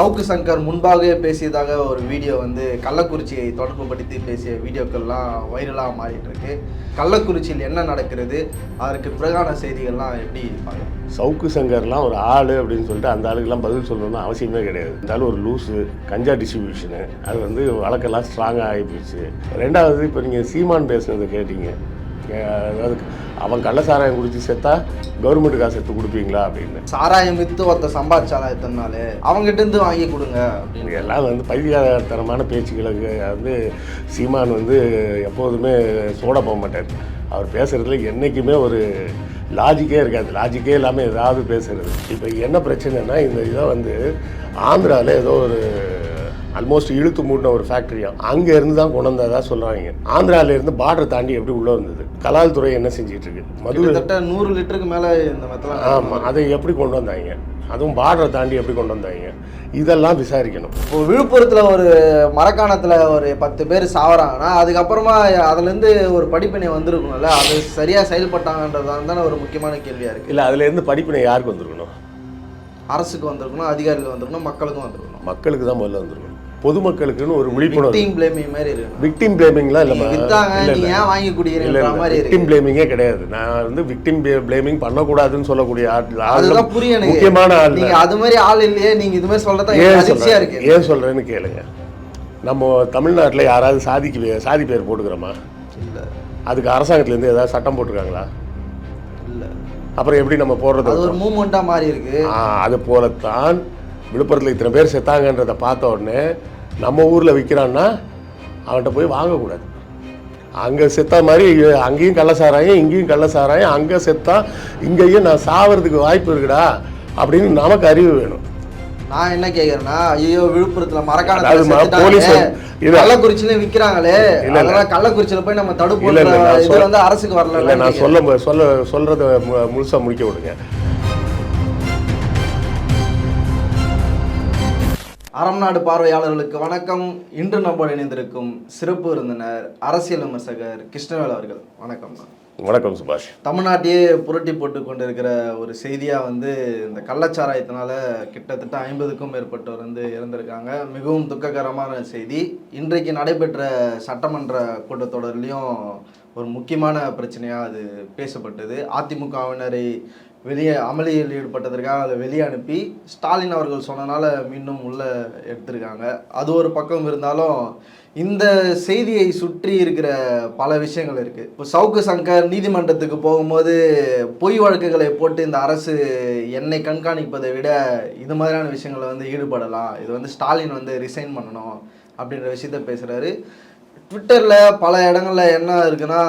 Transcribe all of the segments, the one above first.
சவுக்கு சங்கர் முன்பாகவே பேசியதாக ஒரு வீடியோ வந்து கள்ளக்குறிச்சியை தொடர்புபடுத்தி பேசிய வீடியோக்கள்லாம் வைரலாக மாறிட்டு இருக்கு கள்ளக்குறிச்சியில் என்ன நடக்கிறது? அதற்கு பிறகான செய்திகள்லாம் எப்படி இருப்பாங்க? சவுக்கு சங்கர்லாம் ஒரு ஆள் அப்படின்னு சொல்லிட்டு அந்த ஆளுக்கெல்லாம் பதில் சொல்லணும்னு அவசியமே கிடையாது. இந்த ஒரு லூஸு கஞ்சா டிஸ்ட்ரிபியூஷனு. அது வந்து வழக்கெல்லாம் ஸ்ட்ராங்காக ஆகிப்போச்சு ரெண்டாவது இப்போ நீங்கள் சீமான் பேசுனதை கேட்டீங்க. அதாவது அவன் கள்ளசாராயம் குடிச்சு செத்தா கவர்மெண்ட் காசு எடுத்து கொடுப்பீங்களா அப்படின்னு. சாராயம் வித்து ஒருத்த சம்பாதிச்சாலா எத்தனை நாள் அவங்ககிட்ட இருந்து வாங்கி கொடுங்க அப்படின்னு. எல்லாம் வந்து பைத்தியகாரத்தனமான பேச்சுக்களுக்கு வந்து சீமான் வந்து எப்போதுமே சோட போக மாட்டார். அவர் பேசுகிறதுல என்றைக்குமே ஒரு லாஜிக்கே இருக்காது. லாஜிக்கே இல்லாமல் ஏதாவது பேசுறது. இப்போ என்ன பிரச்சனைனா இந்த இதை வந்து ஆந்திராவில் ஏதோ ஒரு ஆல்மோஸ்ட் இழுத்து மூடின ஒரு ஃபேக்ட்ரியா அங்கே இருந்து தான் கொண்டு வந்ததா சொல்கிறாங்க ஆந்திரால இருந்து பார்டர் தாண்டி எப்படி உள்ளே வந்தது? கலால் துறை என்ன செஞ்சிட்டு இருக்கு? மது நூறு லிட்டருக்கு மேலே இந்த மெத்தலாம் ஆமாம் அதை எப்படி கொண்டு வந்தாங்க? அதுவும் பார்டரை தாண்டி எப்படி கொண்டு வந்தாங்க? இதெல்லாம் விசாரிக்கணும். இப்போ விழுப்புரத்தில் ஒரு மரக்காணத்தில் ஒரு பத்து பேர் சாவறாங்கன்னா அதுக்கப்புறமா அதுலேருந்து ஒரு படிப்பினை வந்திருக்கணும்ல அது சரியாக செயல்பட்டாங்கன்றது தானே ஒரு முக்கியமான கேள்வியாக இருக்குது இல்லை அதுலேருந்து படிப்பினை யாருக்கு வந்திருக்கணும்? அரசுக்கு வந்திருக்கணும் அதிகாரிகள் வந்திருக்கணும் மக்களுக்கும் வந்திருக்கணும். மக்களுக்கு தான் முதல்ல வந்திருக்கணும். பொதுமக்களுக்குன்னு ஒரு விழிப்புணர்வு. விக்டிம் பிளேமிங் மாதிரி விக்டிம் பிளேமிங்லாம் வித்தாங்க இல்லை இல்லை. ஏன் வாங்கி குடிக்கிறீங்கன்ற மாதிரி விக்டிம் பிளேமிங்கே கிடையாது. நான் வந்து விக்டிம் பிளேமிங் பண்ணக்கூடாதுன்னு சொல்லக்கூடிய ஆள் புரியும் எனக்கு முக்கியமான ஆள் நீங்க அது மாதிரி ஆள் இல்லையே நீங்க இது மாதிரி சொல்றதா ஏன் எனக்கு அதிர்ச்சியா சொல்கிறேன் இருக்கு. ஏன் சொல்கிறேன்னு கேளுங்க. நம்ம தமிழ்நாட்டில் யாராவது சாதிக்கு சாதி பேர் போட்டுக்கிறோமா? இல்ல. அதுக்கு அரசாங்கத்துலேருந்து ஏதாவது சட்டம் போட்டிருக்காங்களா? இல்ல. அப்புறம் எப்படி நம்ம போடுறது ஒரு மூமெண்டா மாறி இருக்கு. அது போலத்தான் விழுப்புரத்தில் இத்தனை பேர் செத்தாங்கன்றதை பார்த்த உடனே நம்ம ஊரில் விற்கிறான்னா அவன்கிட்ட போய் வாங்கக்கூடாது அங்கே செத்த மாதிரி அங்கேயும் கள்ளசாராயம் இங்கேயும் கள்ளசாராயம் அங்கே செத்தா இங்கேயும் நான் சாவறதுக்கு வாய்ப்பு இருக்குடா அப்படின்னு நமக்கு அறிவு வேணும் நான் என்ன கேக்குறேன்னா ஐயோ விழுப்புரத்துல மரக்காணத்துல அதாவது ம- போலீஸ் இல்ல. கள்ளக்குறிச்சியில இல்ல. அதெல்லாம் கள்ளக்குறிச்சியில போய் நம்ம தடுப்பு இது வந்து அரசுக்கு வரல இல்லை நான் சொல்ல சொல்ல சொல்கிறத முழுசாக முடிக்க விடுங்க அறம் நாடு பார்வையாளர்களுக்கு வணக்கம். இன்று நம்மோடு இணைந்திருக்கும் சிறப்பு விருந்தினர் அரசியல் விமர்சகர் கிருஷ்ணவேல் அவர்கள். வணக்கம். வணக்கம் சுபாஷ். தமிழ்நாட்டையே புரட்டி போட்டு கொண்டிருக்கிற ஒரு செய்தியாக வந்து இந்த கள்ளச்சாராயத்தினால கிட்டத்தட்ட ஐம்பதுக்கும் மேற்பட்டோர் வந்து இறந்திருக்காங்க. மிகவும் துக்ககரமான செய்தி. இன்றைக்கு நடைபெற்ற சட்டமன்ற கூட்டத்தொடர்லையும் ஒரு முக்கியமான பிரச்சனையாக அது பேசப்பட்டது. அதிமுகவினரை வெளியே அமளியில் ஈடுபட்டதற்காக அதை வெளியே அனுப்பி ஸ்டாலின் அவர்கள் சொன்னனால மீண்டும் உள்ளே எடுத்திருக்காங்க. அது ஒரு பக்கம் இருந்தாலும் இந்த செய்தியை சுற்றி இருக்கிற பல விஷயங்கள் இருக்குது இப்போ சவுக்கு சங்கர் நீதிமன்றத்துக்கு போகும்போது பொய் வழக்குகளை போட்டு இந்த அரசு என்னை கண்காணிப்பதை விட இது மாதிரியான விஷயங்களை வந்து ஈடுபடலாம். இது வந்து ஸ்டாலின் வந்து ரிசைன் பண்ணணும் அப்படின்ற விஷயத்த பேசுகிறாரு ட்விட்டரில் பல இடங்களில் என்ன இருக்குன்னா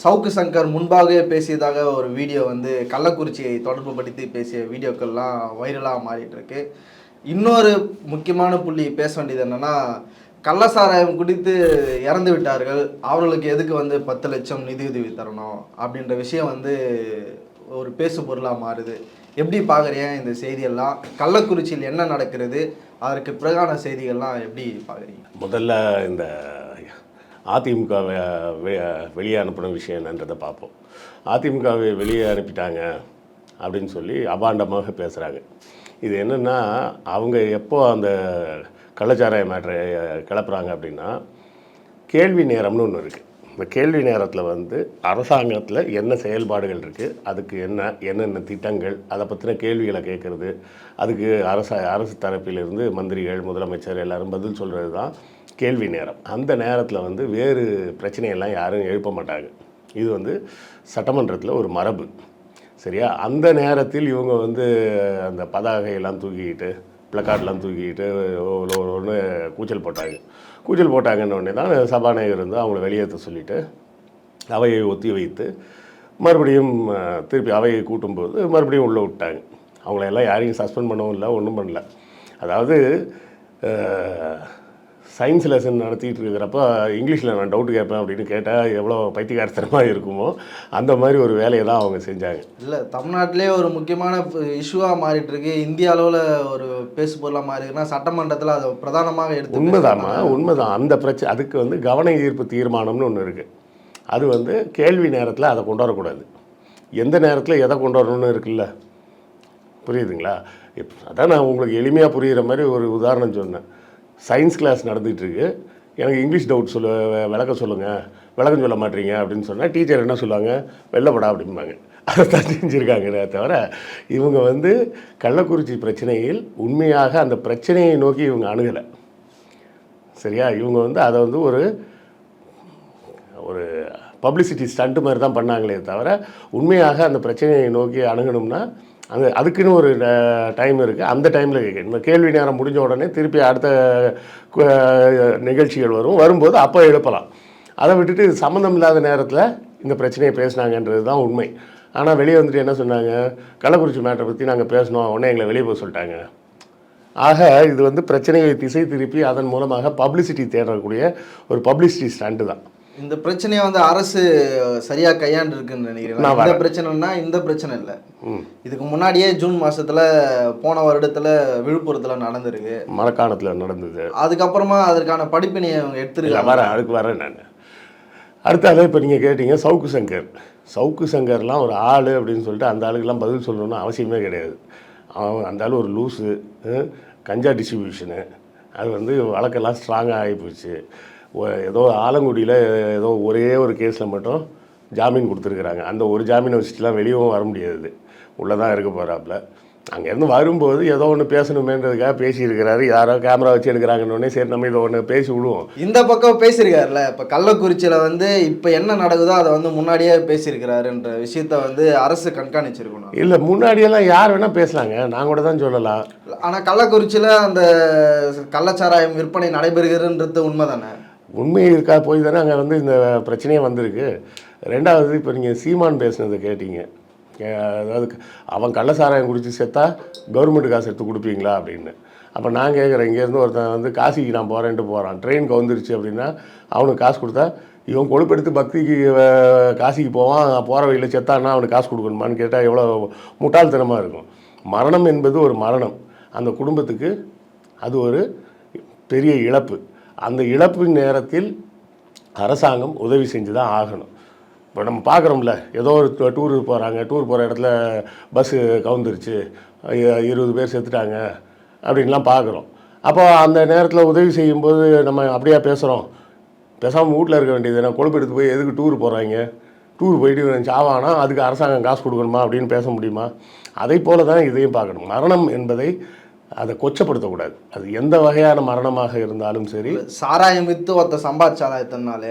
சவுக்கு சங்கர் முன்பாகவே பேசியதாக ஒரு வீடியோ வந்து கள்ளக்குறிச்சியை தொடர்புபடுத்தி பேசிய வீடியோக்கள்லாம் வைரலாக மாறிட்டு இருக்கு இன்னொரு முக்கியமான புள்ளி பேச வேண்டியது என்னன்னா கள்ளசாராயம் குடித்து இறந்து விட்டார்கள். அவர்களுக்கு எதுக்கு வந்து பத்து லட்சம் நிதியுதவி தரணும் அப்படின்ற விஷயம் வந்து ஒரு பேசு பொருளாக மாறுது. எப்படி பார்க்குறீங்க இந்த செய்தியெல்லாம்? கள்ளக்குறிச்சியில் என்ன நடக்கிறது? அதற்கு பிறகான செய்திகள்லாம் எப்படி பார்க்குறீங்க முதல்ல இந்த அதிமுக வெளியே அனுப்பின விஷயம் என்னன்றதை பார்ப்போம். அதிமுகவை வெளியே அனுப்பிட்டாங்க அப்படின்னு சொல்லி அபாண்டமாக பேசுகிறாங்க இது என்னென்னா அவங்க எப்போ அந்த கள்ளச்சாராய மேட்ரை கிளப்புறாங்க அப்படின்னா கேள்வி நேரம்னு ஒன்று இருக்குது இந்த கேள்வி நேரத்தில் வந்து அரசாங்கத்தில் என்ன செயல்பாடுகள் இருக்குது அதுக்கு என்ன என்னென்ன திட்டங்கள் அதை பற்றின கேள்விகளை கேட்குறது அதுக்கு அரச அரசு தரப்பிலிருந்து மந்திரிகள் முதலமைச்சர் எல்லோரும் பதில் சொல்கிறது தான் கேள்வி நேரம். அந்த நேரத்தில் வந்து வேறு பிரச்சனையெல்லாம் யாரும் எழுப்ப மாட்டாங்க. இது வந்து சட்டமன்றத்தில் ஒரு மரபு. சரியா? அந்த நேரத்தில் இவங்க வந்து அந்த பதாகையெல்லாம் தூக்கிக்கிட்டு பிளக்கார்ட்லாம் தூக்கிக்கிட்டு ஒன்று கூச்சல் போட்டாங்க. கூச்சல் போட்டாங்கன்னு உடனே தான் சபாநாயகர் வந்து அவங்கள வெளியேற்ற சொல்லிவிட்டு அவையை ஒத்தி வைத்து மறுபடியும் திருப்பி அவையை கூட்டும்போது மறுபடியும் உள்ளே விட்டாங்க. அவங்கள எல்லாம் யாரையும் சஸ்பெண்ட் பண்ணவும் இல்லை ஒன்றும் பண்ணல. அதாவது சயின்ஸ் லெசன் நடத்திட்டு இருக்கிறப்ப இங்கிலீஷில் நான் டவுட் கேட்பேன் அப்படின்னு கேட்டால் எவ்வளோ பைத்தியகாரத்தனமாக இருக்குமோ? அந்த மாதிரி ஒரு வேலையை தான் அவங்க செஞ்சாங்க. இல்லை தமிழ்நாட்டிலே ஒரு முக்கியமான இஷ்யூவாக மாறிட்டு இருக்கு இந்திய அளவில் ஒரு பேசு பொருளாக மாறி இருக்குன்னா சட்டமன்றத்தில் அதை பிரதானமாக எடுத்து உண்மைதாம்மா. உண்மைதான். அந்த பிரச்சனை அதுக்கு வந்து கவன ஈர்ப்பு தீர்மானம்னு ஒன்று இருக்குது அது வந்து கேள்வி நேரத்தில் அதை கொண்டு வரக்கூடாது. எந்த நேரத்தில் எதை கொண்டு வரணும்னு இருக்குல்ல? புரியுதுங்களா? இப்ப அதான் நான் உங்களுக்கு எளிமையாக புரிகிற மாதிரி ஒரு உதாரணம் சொன்னேன். சயின்ஸ் கிளாஸ் நடந்துகிட்ருக்கு. எனக்கு இங்கிலீஷ் டவுட் சொல்ல விளக்கம் சொல்லுங்கள் விளக்கம் சொல்ல மாட்டீங்க அப்படின்னு சொன்னால் டீச்சர் என்ன சொல்லுவாங்க? வெள்ளப்படா அப்படிம்பாங்க. அதை தான் செஞ்சுருக்காங்க தவிர இவங்க வந்து கள்ளக்குறிச்சி பிரச்சனையில் உண்மையாக அந்த பிரச்சனையை நோக்கி இவங்க அணுகலை. சரியா? இவங்க வந்து அதை வந்து ஒரு ஒரு பப்ளிசிட்டி ஸ்டண்ட்டு மாதிரி தான் பண்ணாங்களே தவிர உண்மையாக அந்த பிரச்சனையை நோக்கி அணுகணும்னா அந்த அதுக்குன்னு ஒரு டைம் இருக்குது அந்த டைமில் இந்த கேள்வி நேரம் முடிஞ்ச உடனே திருப்பி அடுத்த நிகழ்ச்சிகள் வரும். வரும்போது அப்போ எழுப்பலாம். அதை விட்டுட்டு சம்மந்தம் இல்லாத நேரத்தில் இந்த பிரச்சனையை பேசுனாங்கன்றது தான் உண்மை. ஆனால் வெளியே வந்துட்டு என்ன சொன்னாங்க? கள்ளக்குறிச்சி மேட்டரை பற்றி நாங்கள் பேசணும் உடனே எங்களை வெளியே போக சொல்லிட்டாங்க. ஆக இது வந்து பிரச்சனையை திசை திருப்பி அதன் மூலமாக பப்ளிசிட்டி தேடக்கூடிய ஒரு பப்ளிசிட்டி ஸ்டண்ட்டு தான். இந்த பிரச்சனையை வந்து அரசு சரியா கையாண்டு இருக்குன்னு நினைக்கிறேன் நான் இந்த பிரச்சனைனா இந்த பிரச்சனை இல்லை. இதுக்கு முன்னாடியே ஜூன் மாசத்துல போன வருடத்துல விழுப்புரத்துல நடந்திருக்கு. மரக்காணத்தில் நடந்தது. அதுக்கப்புறமா அதற்கான படிப்பினையை அவங்க எடுத்திருக்காங்க. வரேன் அதுக்கு வரேன் நான். அடுத்தால இப்போ நீங்கள் கேட்டீங்க சவுக்கு சங்கர். சவுக்கு சங்கர்லாம் ஒரு ஆள் அப்படின்னு சொல்லிட்டு அந்த ஆளுக்கெல்லாம் பதில் சொல்லணும்னு அவசியமே கிடையாது. அவன் அந்த ஆள் ஒரு லூஸு கஞ்சா டிஸ்ட்ரிபியூஷனு அது வந்து வழக்கெல்லாம் ஸ்ட்ராங்காக ஆகிப்போச்சு ஒ- ஏதோ ஆலங்குடியில் ஏதோ ஒரே ஒரு கேஸில் மட்டும் ஜாமீன் கொடுத்துருக்குறாங்க. அந்த ஒரு ஜாமீனை வச்சுட்டுலாம் வெளியவும் வர முடியாது உள்ளே தான் இருக்க போகிறாப்புல அங்கேருந்து வரும்போது ஏதோ ஒன்று பேசணுமேன்றதுக்காக பேசியிருக்கிறாரு. யாரோ கேமரா வச்சு எடுக்கிறாங்கன்னொடனே சரி நம்ம இதை ஒன்று பேசி விடுவோம். இந்த பக்கம் பேசியிருக்காருல்ல இப்ப கள்ளக்குறிச்சியில வந்து இப்ப என்ன நடக்குதோ அதை வந்து முன்னாடியே பேசியிருக்கிறாருன்ற விஷயத்த வந்து அரசு கண்காணிச்சிருக்கணும். இல்லை முன்னாடியெல்லாம் யார் வேணால் பேசலாங்க. நான் கூட தான் சொல்லலாம். ஆனா கள்ளக்குறிச்சியில அந்த கள்ளச்சாராயம் விற்பனை நடைபெறுகிறன்றது உண்மைதானே? உண்மை இருக்கா போய் தானே அங்கே வந்து இந்த பிரச்சனையே வந்திருக்கு. ரெண்டாவது இப்போ நீங்கள் சீமான் பேசுனதை கேட்டீங்க. அதாவது அவன் கள்ளசாராயம் குடித்து செத்தா கவர்மெண்ட் காசு எடுத்து கொடுப்பீங்களா அப்படின்னு. அப்போ நான் கேட்குறேன் இங்கேருந்து ஒருத்தன் வந்து காசிக்கு நான் போகிறேன்ட்டு போகிறான் ட்ரெயினுக்கு வந்துருச்சு அப்படின்னா அவனுக்கு காசு கொடுத்தா இவன் கொழுப்பெடுத்து பக்திக்கு காசிக்கு போவான் போகிற வழியில் செத்தான்னா அவனுக்கு காசு கொடுக்கணுமான்னு கேட்டால் எவ்வளோ முட்டாள்தனமாக இருக்கும். மரணம் என்பது ஒரு மரணம். அந்த குடும்பத்துக்கு அது ஒரு பெரிய இழப்பு. அந்த இழப்பின் நேரத்தில் அரசாங்கம் உதவி செஞ்சு தான் ஆகணும். இப்போ நம்ம பார்க்குறோம்ல ஏதோ ஒரு டூர் போகிறாங்க டூர் போகிற இடத்துல பஸ்ஸு கவுந்துருச்சு இருபது பேர் செத்துட்டாங்க அப்படின்லாம் பார்க்குறோம். அப்போ அந்த நேரத்தில் உதவி செய்யும்போது நம்ம அப்படியா பேசுகிறோம் பேசாமல் வீட்டில் இருக்க வேண்டியது என்ன கொழுப்பு எடுத்து போய் எதுக்கு டூர் போகிறாங்க டூர் போயிட்டு சாவானா? அதுக்கு அரசாங்கம் காசு கொடுக்கணுமா அப்படின்னு பேச முடியுமா? அதை போல தான் இதையும் பார்க்கணும். மரணம் என்பதை அதை கொச்சப்படுத்தக்கூடாது. அது எந்த வகையான மரணமாக இருந்தாலும் சரி. சாராயம் வித்து ஒருத்த சம்பாதிச்சாலா எத்தனை நாள்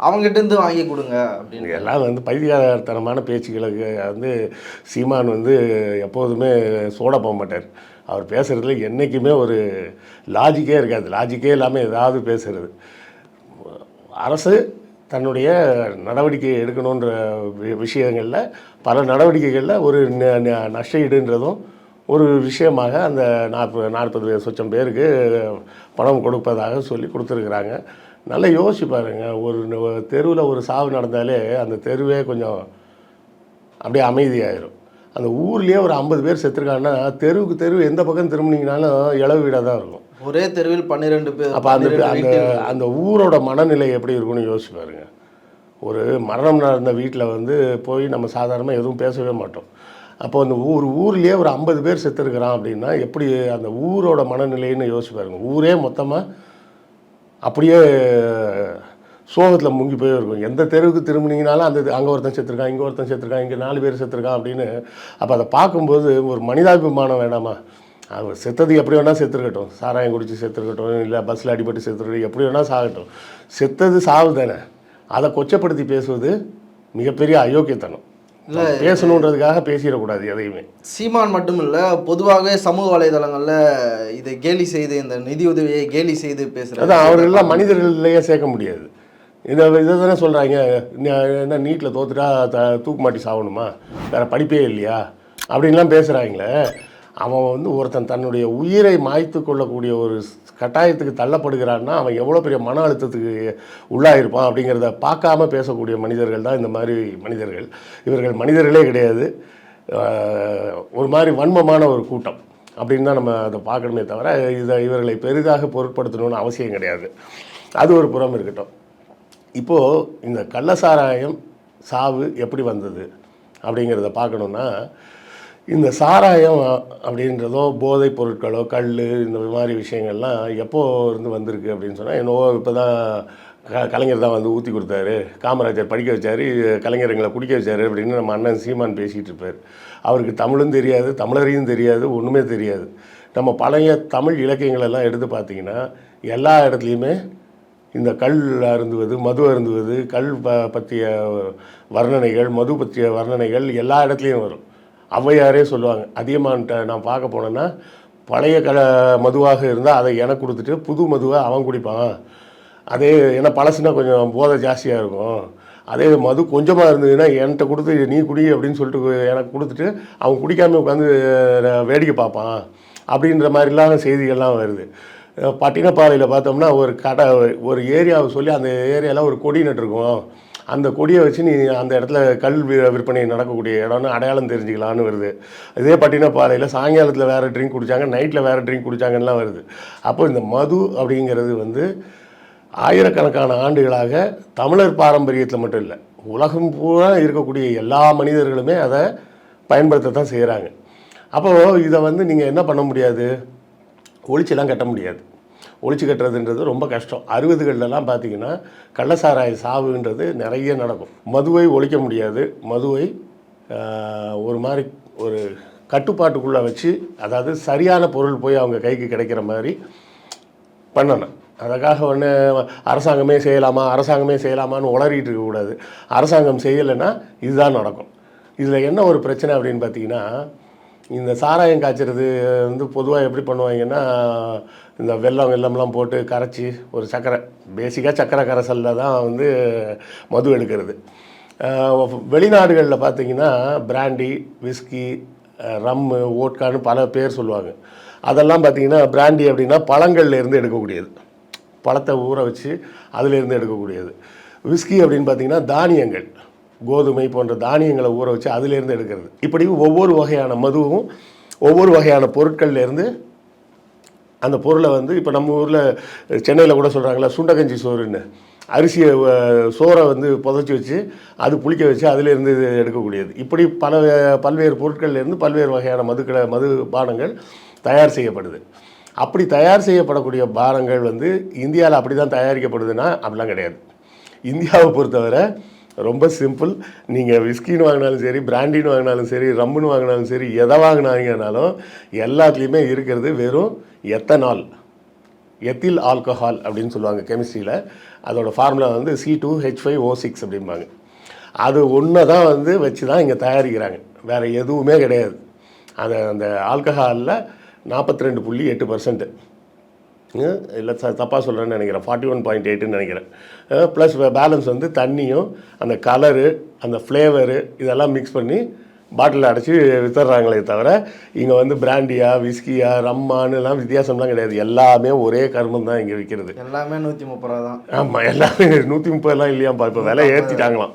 அவங்ககிட்ட இருந்து வாங்கி கொடுங்க அப்படின்னு. எல்லாம் வந்து பைத்தியகாரத்தனமான பேச்சுக்களுக்கு வந்து சீமான் வந்து எப்போதுமே சோட போக மாட்டார். அவர் பேசுகிறதுல என்றைக்குமே ஒரு லாஜிக்கே இருக்காது. லாஜிக்கே இல்லாமல் ஏதாவது பேசுறது. அரசு தன்னுடைய நடவடிக்கை எடுக்கணுன்ற விஷயங்களில் பல நடவடிக்கைகளில் ஒரு நஷ்ட ஈடுன்றதும் ஒரு விஷயமாக அந்த நாற்பது நாற்பது சொச்சம் பேருக்கு பணம் கொடுப்பதாக சொல்லி கொடுத்துருக்குறாங்க. நல்லா யோசிச்சு பாருங்க. ஒரு தெருவில் ஒரு சாவு நடந்தாலே அந்த தெருவே கொஞ்சம் அப்படியே அமைதியாயிரும். அந்த ஊர்லேயே ஒரு ஐம்பது பேர் செத்துருக்காங்கன்னா தெருவுக்கு தெரு எந்த பக்கம் திரும்பினீங்கனாலும் இளவு வீடாக தான் இருக்கும். ஒரே தெருவில் பன்னிரெண்டு பேர் அப்போ அந்த அந்த அந்த ஊரோட மனநிலை எப்படி இருக்கும்னு யோசிச்சு பாருங்க. ஒரு மரணம் நடந்த வீட்டில் வந்து போய் நம்ம சாதாரணமாக எதுவும் பேசவே மாட்டோம். அப்போ அந்த ஊர் ஊர்லேயே ஒரு ஐம்பது பேர் செத்துருக்குறான் அப்படின்னா எப்படி அந்த ஊரோட மனநிலைன்னு யோசிச்சு பாருங்க. ஊரே மொத்தமாக அப்படியே சோகத்தில் முங்கி போய் இருக்கும். எந்த தெருவுக்கு திரும்பினீங்கனாலும் அந்த அங்கே ஒருத்தன் செத்துருக்கான் இங்கே ஒருத்தன் செத்துருக்கான் இங்கே நாலு பேர் செத்துருக்கான் அப்படின்னு. அப்போ அதை பார்க்கும்போது ஒரு மனிதாபிமானம் வேணாமா அவர் செத்தது எப்படி வேணால் செத்துருக்கட்டும். சாராயம் குடித்து செத்துருக்கட்டும் இல்லை பஸ்ஸில் அடிபட்டு செத்துருக்கட்டும் எப்படி வேணால் சாகட்டும். செத்தது சாவு தானே அதை கொச்சப்படுத்தி பேசுவது மிகப்பெரிய அயோக்கியத்தனம். பேசணுன்றதுக்காக பேசிடக்கூடாது எதையுமே. சீமான் மட்டும் இல்ல பொதுவாகவே சமூக வலைதளங்கள்ல இதை கேலி செய்து இந்த நிதி உதவியை கேலி செய்து அதான் அவர்களெல்லாம் மனிதர்களையே சேர்க்க முடியாது. இதை இதை தானே சொல்கிறாங்க என்ன நீட்டில் தோத்துட்டா த தூக்கு மாட்டி சாகணுமா வேறு படிப்பே இல்லையா? அப்படின்லாம் பேசுகிறாங்களே அவன் வந்து ஒருத்தன் தன்னுடைய உயிரை மாய்த்து கொள்ளக்கூடிய ஒரு கட்டாயத்துக்கு தள்ளப்படுகிறான்னா அவன் எவ்வளோ பெரிய மன அழுத்தத்துக்கு உள்ளாயிருப்பான் அப்படிங்கிறத பார்க்காம பேசக்கூடிய மனிதர்கள் தான் இந்த மாதிரி மனிதர்கள். இவர்கள் மனிதர்களே கிடையாது. ஒரு மாதிரி வன்மமான ஒரு கூட்டம் அப்படின்னு தான் நம்ம அதை பார்க்கணுமே தவிர இதை இவர்களை பெரிதாக பொருட்படுத்தணும்னு அவசியம் கிடையாது. அது ஒரு புறம் இருக்கட்டும். இப்போது இந்த கள்ளசாராயம் சாவு எப்படி வந்தது அப்படிங்கிறத பார்க்கணுன்னா இந்த சாராயம் அப்படின்றதோ போதைப் பொருட்களோ கல் இந்த மாதிரி விஷயங்கள்லாம் எப்போ இருந்து வந்திருக்கு அப்படின்னு சொன்னால் என்னவோ இப்போ தான் க கலைஞர் தான் வந்து ஊற்றி கொடுத்தாரு. காமராஜர் படிக்க வச்சார் கலைஞர் எங்களை குடிக்க வச்சார் அப்படின்னு நம்ம அண்ணன் சீமான் பேசிகிட்டு இருப்பார். அவருக்கு தமிழும் தெரியாது தமிழரையும் தெரியாது ஒன்றுமே தெரியாது. நம்ம பழைய தமிழ் இலக்கியங்கள் எல்லாம் எடுத்து பார்த்தீங்கன்னா எல்லா இடத்துலையுமே இந்த கல் அருந்துவது மது அருந்துவது கல் ப பற்றிய வர்ணனைகள் மது பற்றிய வர்ணனைகள் எல்லா இடத்துலையும் வரும். ஔவையாரே சொல்லுவாங்க. அதிகமான்ட்ட நான் பார்க்க போனேன்னா பழைய க மதுவாக இருந்தால் அதை எனக்கு கொடுத்துட்டு புது மதுவை அவன் குடிப்பான். அதே ஏன்னா பழசுனா கொஞ்சம் போதை ஜாஸ்தியாக இருக்கும். அதே மது கொஞ்சமாக இருந்ததுன்னா என்கிட்ட கொடுத்து நீ குடி அப்படின்னு சொல்லிட்டு எனக்கு கொடுத்துட்டு அவன் குடிக்காமல் உட்காந்து வேடிக்கை பார்ப்பான். அப்படின்ற மாதிரிலாம் செய்திகள்லாம் வருது. அஹ் பட்டினப்பாறையில் பார்த்தோம்னா ஒரு கடை ஒரு ஏரியாவை சொல்லி அந்த ஏரியாவில் ஒரு கொடி நட்டுருக்கோம். அந்த கொடியை வச்சு நீ அந்த இடத்துல கல் விற்பனை நடக்கக்கூடிய இடம்னு அடையாளம் தெரிஞ்சுக்கலான்னு வருது. இதே பட்டினப்பாறையில் சாயங்காலத்தில் வேறு ட்ரிங்க் குடித்தாங்க நைட்டில் வேறு ட்ரிங்க் குடித்தாங்கலாம் வருது. அப்போ இந்த மது அப்படிங்கிறது வந்து ஆயிரக்கணக்கான ஆண்டுகளாக தமிழர் பாரம்பரியத்தில் மட்டும் இல்லை உலகம் பூரா இருக்கக்கூடிய எல்லா மனிதர்களுமே அதை பயன்படுத்த தான் செய்கிறாங்க அப்போது இதை வந்து நீங்கள் என்ன பண்ண முடியாது? ஒழிச்செல்லாம் கட்ட முடியாது. ஒழிச்சு கட்டுறதுன்றது ரொம்ப கஷ்டம். அறுபதுகள்லாம் பார்த்தீங்கன்னா கள்ளசாராய சாவுன்றது நிறைய நடக்கும். மதுவை ஒழிக்க முடியாது. மதுவை ஒரு மாதிரி ஒரு கட்டுப்பாட்டுக்குள்ளே வச்சு அதாவது சரியான பொருள் போய் அவங்க கைக்கு கிடைக்கிற மாதிரி பண்ணணும். அதுக்காக ஒன்று அரசாங்கமே செய்யலாமா? அரசாங்கமே செய்யலாமான்னு உளறிட்டு இருக்கக்கூடாது அரசாங்கம் செய்யலைன்னா இதுதான் நடக்கும். இதில் என்ன ஒரு பிரச்சனை அப்படின்னு பார்த்தீங்கன்னா இந்த சாராயம் காய்ச்சறது வந்து பொதுவாக எப்படி பண்ணுவாங்கன்னா இந்த வெல்லம் வெல்லம்லாம் போட்டு கரைச்சி ஒரு சர்க்கரை பேசிக்காக சர்க்கரை கரைசலில் தான் வந்து மது எடுக்கிறது. வெளிநாடுகளில் பார்த்தீங்கன்னா பிராண்டி விஸ்கி ரம்மு ஓட்கான்னு பல பேர் சொல்லுவாங்க. அதெல்லாம் பார்த்தீங்கன்னா பிராண்டி அப்படின்னா பழங்கள்லேருந்து எடுக்கக்கூடியது. பழத்தை ஊற வச்சு அதிலேருந்து எடுக்கக்கூடியது. விஸ்கி அப்படின்னு பார்த்தீங்கன்னா தானியங்கள். கோதுமை போன்ற தானியங்களை ஊற வச்சு அதுலேருந்து எடுக்கிறது. இப்படி ஒவ்வொரு வகையான மதுவும் ஒவ்வொரு வகையான பொருட்கள்லேருந்து அந்த பொருளை வந்து இப்போ நம்ம ஊரில் சென்னையில் கூட சொல்கிறாங்களா சுண்டகஞ்சி சோறுன்னு. அரிசியை சோறை வந்து புதைச்சி வச்சு அது புளிக்க வச்சு அதுலேருந்து இது எடுக்கக்கூடியது. இப்படி பல பல்வேறு பொருட்கள்லேருந்து பல்வேறு வகையான மதுக்களை மது பானங்கள் தயார் செய்யப்படுது. அப்படி தயார் செய்யப்படக்கூடிய பானங்கள் வந்து இந்தியாவில் அப்படி தான் தயாரிக்கப்படுதுன்னா அப்படிலாம் கிடையாது. இந்தியாவை பொறுத்தவரை ரொம்ப சிம்பிள். நீங்கள் விஸ்கின்னு வாங்கினாலும் சரி பிராண்டின்னு வாங்கினாலும் சரி ரம்முன்னு வாங்கினாலும் சரி எதை வாங்கினாங்கனாலும் எல்லாத்துலேயுமே இருக்கிறது வெறும் எத்தனால். எத்தில் ஆல்கஹால் அப்படின்னு சொல்லுவாங்க கெமிஸ்ட்ரியில். அதோட ஃபார்முலா வந்து C two H five O six அப்படிம்பாங்க. அது ஒன்று தான் வந்து வச்சு தான் இங்கே தயாரிக்கிறாங்க. வேறு எதுவுமே கிடையாது. அந்த அந்த ஆல்கஹாலில் நாற்பத்தி ரெண்டு புள்ளி எட்டு பர்சன்ட்டு இல்லை ச தப்பாக சொல்கிறேன்னு நினைக்கிறேன். ஃபார்ட்டி ஒன் பாயிண்ட் எயிட்டுன்னு நினைக்கிறேன். ப்ளஸ் பேலன்ஸ் வந்து தண்ணியும் அந்த கலரு அந்த ஃப்ளேவரு இதெல்லாம் மிக்ஸ் பண்ணி பாட்டிலில் அடைச்சி வித்துடுறாங்களே தவிர இங்கே வந்து பிராண்டியா விஸ்கியா ரம்மானுலாம் வித்தியாசம்லாம் கிடையாது. எல்லாமே ஒரே கருமம் தான் இங்கே விற்கிறது எல்லாமே நூற்றி முப்பது ரூபா தான். ஆமாம் எல்லாமே நூற்றி முப்பதுலாம் இல்லையாம்ப்பா இப்போ விலை ஏற்றிட்டாங்களாம்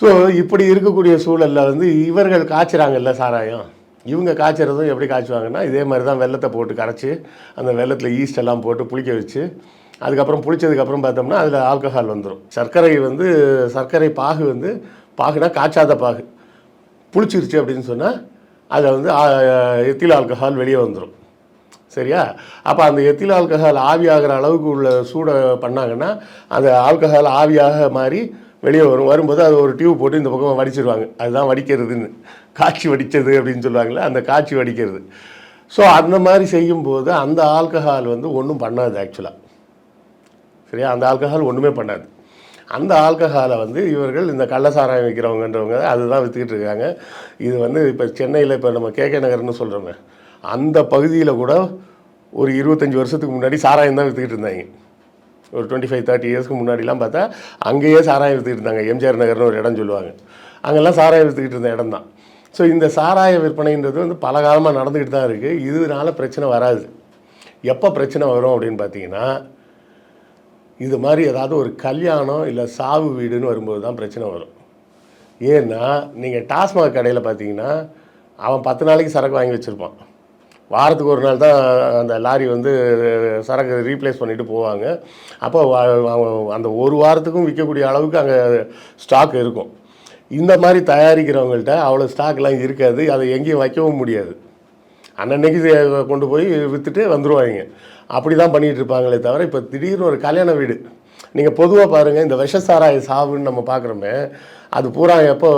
ஸோ இப்படி இருக்கக்கூடிய சூழலில் வந்து இவர்கள் காய்ச்சுறாங்கல்ல சாராயம்? இவங்க காய்ச்சறதும் எப்படி காய்ச்சுவாங்கன்னா இதே மாதிரி தான் வெள்ளத்தை போட்டு கரைச்சி அந்த வெள்ளத்தில் ஈஸ்ட் எல்லாம் போட்டு புளிக்க வச்சு அதுக்கப்புறம் புளிச்சதுக்கப்புறம் பார்த்தோம்னா அதில் ஆல்கஹால் வந்துடும் சர்க்கரை வந்து சர்க்கரை பாகு வந்து பாகுனா காய்ச்சாத பாகு. புளிச்சிருச்சு அப்படின்னு சொன்னால் அதில் வந்து எத்தில் ஆல்கஹால் வெளியே வந்துடும் சரியா? அப்போ அந்த எத்தில் ஆல்கஹால் ஆவியாகிற அளவுக்கு உள்ள சூடை பண்ணாங்கன்னா அந்த ஆல்கஹால் ஆவியாக மாறி வெளியே வரும் வரும்போது அது ஒரு டியூப் போட்டு இந்த பக்கம் வடிச்சிருவாங்க. அதுதான் வடிக்கிறதுன்னு. காய்ச்சி வடித்தது அப்படின்னு சொல்லுவாங்கள்ல அந்த காய்ச்சி வடிக்கிறது. ஸோ அந்த மாதிரி செய்யும்போது அந்த ஆல்கஹால் வந்து ஒன்றும் பண்ணாது ஆக்சுவலாக சரியா? அந்த ஆல்கஹால் ஒன்றுமே பண்ணாது. அந்த ஆல்கஹாலை வந்து இவர்கள் இந்த கள்ளசாராயம் விற்கிறவங்கன்றவங்க அதுதான் விற்றுக்கிட்டு இருக்காங்க. இது வந்து இப்போ சென்னையில் இப்போ நம்ம கேகே நகர்னு சொல்கிறோங்க அந்த பகுதியில் கூட ஒரு இருபத்தஞ்சி வருஷத்துக்கு முன்னாடி சாராயம் தான் விற்றுக்கிட்டு இருந்தாங்க. ஒரு டுவெண்ட்டி ஃபைவ் தேர்ட்டி இயர்ஸ்க்கு முன்னாடிலாம் பார்த்தா அங்கேயே சாராயம் விற்றுக்கிட்டு இருந்தாங்க. எம்ஜிஆர் நகர்னு ஒரு இடம் சொல்லுவாங்க. அங்கெல்லாம் சாராயம் விற்றுக்கிட்டு இருந்த இடம் தான். ஸோ இந்த சாராய விற்பனைன்றது வந்து பல காலமாக நடந்துக்கிட்டு தான் இருக்குது இதனால பிரச்சனை வராது. எப்போ பிரச்சனை வரும் அப்படின்னு பார்த்தீங்கன்னா இது மாதிரி ஏதாவது ஒரு கல்யாணம் இல்லை சாவு வீடுன்னு வரும்போது தான் பிரச்சனை வரும். ஏன்னா நீங்கள் டாஸ்மாக் கடையில் பார்த்தீங்கன்னா அவன் பத்து நாளைக்கு சரக்கு வாங்கி வச்சுருப்பான். வாரத்துக்கு ஒரு நாள் தான் அந்த லாரி வந்து சரக்கு ரீப்ளேஸ் பண்ணிட்டு போவாங்க. அப்போ அந்த ஒரு வாரத்துக்கும் விற்கக்கூடிய அளவுக்கு அங்கே ஸ்டாக் இருக்கும். இந்த மாதிரி தயாரிக்கிறவங்கள்ட்ட அவ்வளோ ஸ்டாக்லாம் இருக்காது. அதை எங்கேயும் வைக்கவும் முடியாது. அன்னன்னைக்கு கொண்டு போய் விற்றுட்டு வந்துடுவாங்க அப்படி தான் பண்ணிகிட்டு இருப்பாங்களே தவிர இப்போ திடீர்னு ஒரு கல்யாண வீடு. நீங்கள் பொதுவாக பாருங்கள் இந்த விஷசாராய சாவுன்னு நம்ம பார்க்குறோமே அது பூரா எப்போ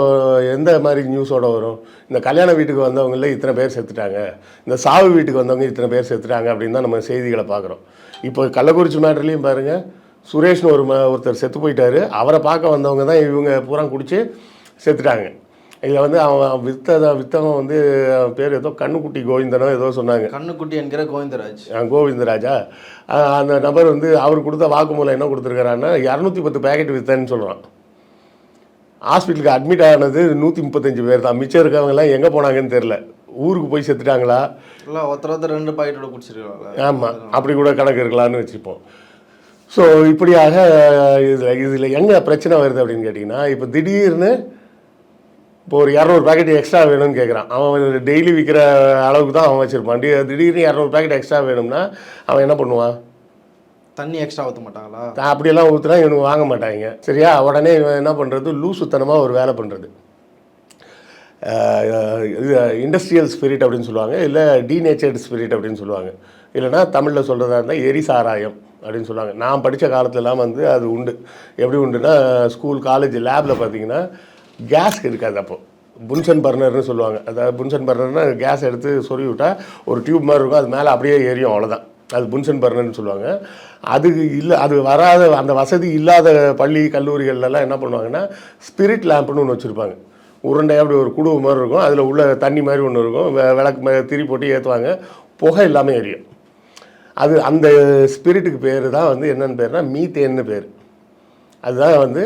எந்த மாதிரி நியூஸோட வரும்? இந்த கல்யாண வீட்டுக்கு வந்தவங்கள இத்தனை பேர் செத்துட்டாங்க. இந்த சாவு வீட்டுக்கு வந்தவங்க இத்தனை பேர் செத்துட்டாங்க அப்படின்னு தான் நம்ம செய்திகளை பார்க்குறோம். இப்போ கள்ளக்குறிச்சி மேட்டர்லேயும் பாருங்கள் சுரேஷ்னு ஒரு ம- ஒருத்தர் செத்து போயிட்டாரு. அவரை பார்க்க வந்தவங்க தான் இவங்க பூரா குடிச்சு செத்துட்டாங்க. இதில் வந்து அவன் வித்தத வித்தவன் வந்து பேர் ஏதோ கண்ணுக்குட்டி கோவிந்தனோ ஏதோ சொன்னாங்க. கண்ணுக்குட்டி என்கிற கோவிந்தராஜ். கோவிந்தராஜா. அந்த நபர் வந்து அவர் கொடுத்த வாக்குமூலம் என்ன கொடுத்துருக்காருன்னா இரநூத்தி பத்து பேக்கெட் வித்தேன்னு சொல்கிறான் ஹாஸ்பிட்டலுக்கு அட்மிட் ஆனது நூற்றி முப்பத்தஞ்சு பேர் தான். மிச்சம் இருக்கவங்கலாம் எங்கே போனாங்கன்னு தெரில ஊருக்கு போய் செத்துட்டாங்களா? இல்லை ஒருத்தர் ஒருத்தர் ரெண்டு பாக்கெட்டோட குடிச்சிருக்காங்க. ஆமாம் அப்படி கூட கணக்கு இருக்கலாம்னு வச்சுப்போம். ஸோ இப்படியாக இதில் இதில் எங்கே பிரச்சனை வருது அப்படின்னு கேட்டிங்கன்னா இப்போ திடீர்னு இப்போ ஒரு இரநூறு பாக்கெட் எக்ஸ்ட்ரா வேணும்னு கேட்குறான் அவன் டெய்லி விற்கிற அளவுக்கு தான் அவன் வச்சுருப்பான். திடீர்னு இரநூறு பாக்கெட் எக்ஸ்ட்ரா வேணும்னா அவன் என்ன பண்ணுவான்? தண்ணி எக்ஸ்ட்ரா ஊற்ற மாட்டாங்களா அப்படியெல்லாம் ஊற்றுனா இவனுக்கு வாங்க மாட்டாங்க. சரியா? உடனே இவன் என்ன பண்ணுறது லூசுத்தனமாக ஒரு வேலை பண்ணுறது இது இண்டஸ்ட்ரியல் ஸ்பிரிட் அப்படின்னு சொல்லுவாங்க. இல்லை டீநேச்சர்டு ஸ்பிரிட் அப்படின்னு சொல்லுவாங்க. இல்லைன்னா தமிழில் சொல்கிறதா இருந்தால் எரி சாராயம் அப்படின்னு சொல்லுவாங்க. நான் படித்த காலத்துலலாம் வந்து அது உண்டு. எப்படி உண்டுன்னா ஸ்கூல் காலேஜ் லேபில் பார்த்தீங்கன்னா கேஸ் இருக்காது அப்போது புன்சன் பர்னர்னு சொல்லுவாங்க. அதாவது புன்சன் பர்னர்னால் கேஸ் எடுத்து சொருவி விட்டால் ஒரு டியூப் மாதிரி இருக்கும். அது மேலே அப்படியே எரியும். அவ்வளோதான் அது புன்சன் பர்னர்னு சொல்லுவாங்க. அது இல்லை அது வராத அந்த வசதி இல்லாத பள்ளி கல்லூரிகள்லாம் என்ன பண்ணுவாங்கன்னா ஸ்பிரிட் லேம்ப்னு ஒன்று வச்சுருப்பாங்க. உருண்டையாக அப்படி ஒரு குடுவு மாதிரி இருக்கும். அதில் உள்ள தண்ணி மாதிரி ஒன்று இருக்கும். விளக்கு திரி போட்டு ஏற்றுவாங்க புகை இல்லாமல் எரியும். அது அந்த ஸ்பிரிட்டுக்கு பேர் தான் வந்து என்னென்னு பேர்னா மீத்தேன்னு பேர். அதுதான் வந்து